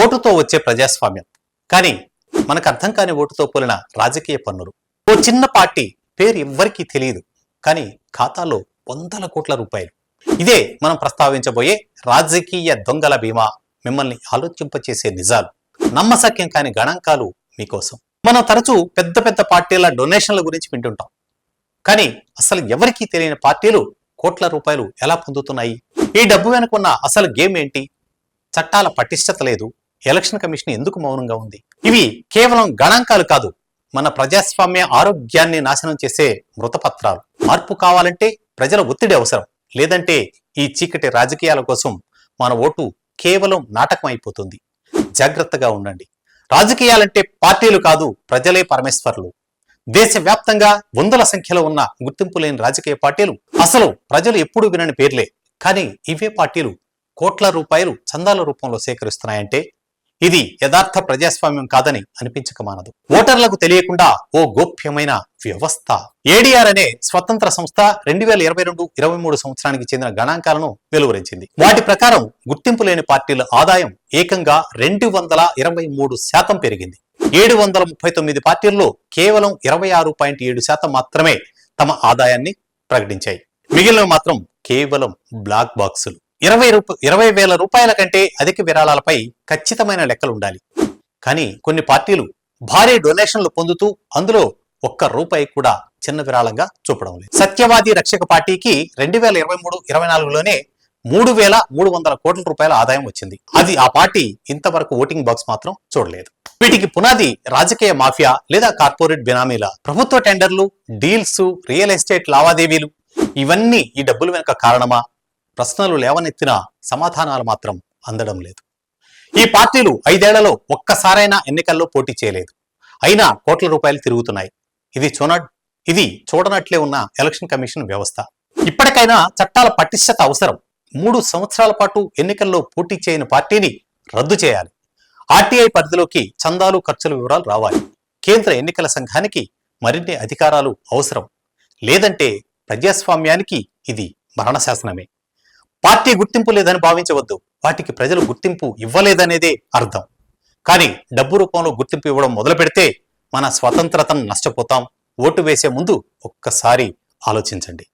ఓటుతో వచ్చే ప్రజాస్వామ్యం. కానీ మనకు అర్థం కాని ఓటుతో పోలిన రాజకీయ పన్నులు. ఓ చిన్న పార్టీ పేరు ఎవ్వరికీ తెలియదు. కానీ ఖాతాలో వందల కోట్ల రూపాయలు. ఇదే మనం ప్రస్తావించబోయే రాజకీయ దొంగల బీమా మిమ్మల్ని ఆలోచింపచేసే నిజాలు. నమ్మశక్యం కాని గణాంకాలు మీకోసం. మనం తరచూ పెద్ద పెద్ద పార్టీల డొనేషన్ల గురించి వింటుంటాం. కానీ అసలు ఎవరికీ తెలియని పార్టీలు కోట్ల రూపాయలు ఎలా పొందుతున్నాయి? ఈ డబ్బు వెనుకున్న అసలు గేమ్ ఏంటి? చట్టాల పటిష్టత లేదు. ఎలక్షన్ కమిషన్ ఎందుకు మౌనంగా ఉంది? ఇవి కేవలం గణాంకాలు కాదు మన ప్రజాస్వామ్య ఆరోగ్యాన్ని నాశనం చేసే మృతపత్రాలు. మార్పు కావాలంటే ప్రజల ఒత్తిడి అవసరం. లేదంటే ఈ చీకటి రాజకీయాల కోసం మన ఓటు కేవలం నాటకం అయిపోతుంది. జాగ్రత్తగా ఉండండి. రాజకీయాలంటే పార్టీలు కాదు ప్రజలే పరమేశ్వర్లు. దేశవ్యాప్తంగా వందల సంఖ్యలో ఉన్న గుర్తింపు లేని రాజకీయ పార్టీలు అసలు ప్రజలు ఎప్పుడు వినని పేర్లే. కానీ ఇవే పార్టీలు కోట్ల రూపాయలు చందాల రూపంలో సేకరిస్తున్నాయంటే ఇది యథార్థ ప్రజాస్వామ్యం కాదని అనిపించక మానదు. ఓటర్లకు తెలియకుండా ఓ గోప్యమైన వ్యవస్థ. ఏడీఆర్ అనే స్వతంత్ర సంస్థ రెండు వేల ఇరవై రెండు ఇరవై మూడు సంవత్సరానికి చెందిన గణాంకాలను వెలువరించింది. వాటి ప్రకారం గుర్తింపు లేని పార్టీల ఆదాయం ఏకంగా రెండు వందల ఇరవై మూడు శాతం పెరిగింది. ఏడు వందల ముప్పై తొమ్మిది పార్టీల్లో కేవలం ఇరవై ఆరు పాయింట్ ఏడు శాతం మాత్రమే తమ ఆదాయాన్ని ప్రకటించాయి. మిగిలిన మాత్రం కేవలం బ్లాక్ బాక్సులు. ఇరవై రూప ఇరవై వేల రూపాయల కంటే అధిక విరాళాలపై ఖచ్చితమైన లెక్కలు ఉండాలి. కానీ కొన్ని పార్టీలు భారీ డొనేషన్లు పొందుతూ అందులో ఒక్క రూపాయి కూడా చిన్న విరాళంగా చూపడం లేదు. సత్యవాది రక్షక పార్టీకి రెండు వేల ఇరవై మూడు ఇరవై నాలుగులోనే మూడు వేల మూడు వందల కోట్ల రూపాయల ఆదాయం వచ్చింది. అది ఆ పార్టీ ఇంతవరకు ఓటింగ్ బాక్స్ మాత్రం చూడలేదు. వీటికి పునాది రాజకీయ మాఫియా లేదా కార్పొరేట్ బినామీల? ప్రభుత్వ టెండర్లు డీల్స్ రియల్ ఎస్టేట్ లావాదేవీలు ఇవన్నీ ఈ డబ్బులు వెనుక కారణమా? ప్రశ్నలు లేవనెత్తిన సమాధానాలు మాత్రం అందడం లేదు. ఈ పార్టీలు ఐదేళ్ళలో ఒక్కసారైనా ఎన్నికల్లో పోటీ చేయలేదు. అయినా కోట్ల రూపాయలు తిరుగుతున్నాయి. ఇది చూన ఇది చూడనట్లే ఉన్న ఎలక్షన్ కమిషన్ వ్యవస్థ. ఇప్పటికైనా చట్టాల పటిష్టత అవసరం. మూడు సంవత్సరాల పాటు ఎన్నికల్లో పోటీ చేయని పార్టీని రద్దు చేయాలి. ఆర్టీఐ పరిధిలోకి చందాలు ఖర్చుల వివరాలు రావాలి. కేంద్ర ఎన్నికల సంఘానికి మరిన్ని అధికారాలు అవసరం. లేదంటే ప్రజాస్వామ్యానికి ఇది మరణశాసనమే పార్టీ గుర్తింపు లేదని భావించవద్దు. వాటికి ప్రజలు గుర్తింపు ఇవ్వలేదనేదే అర్థం. కానీ డబ్బు రూపంలో గుర్తింపు ఇవ్వడం మొదలు పెడితే మన స్వతంత్రతను నష్టపోతాం. ఓటు వేసే ముందు ఒక్కసారి ఆలోచించండి.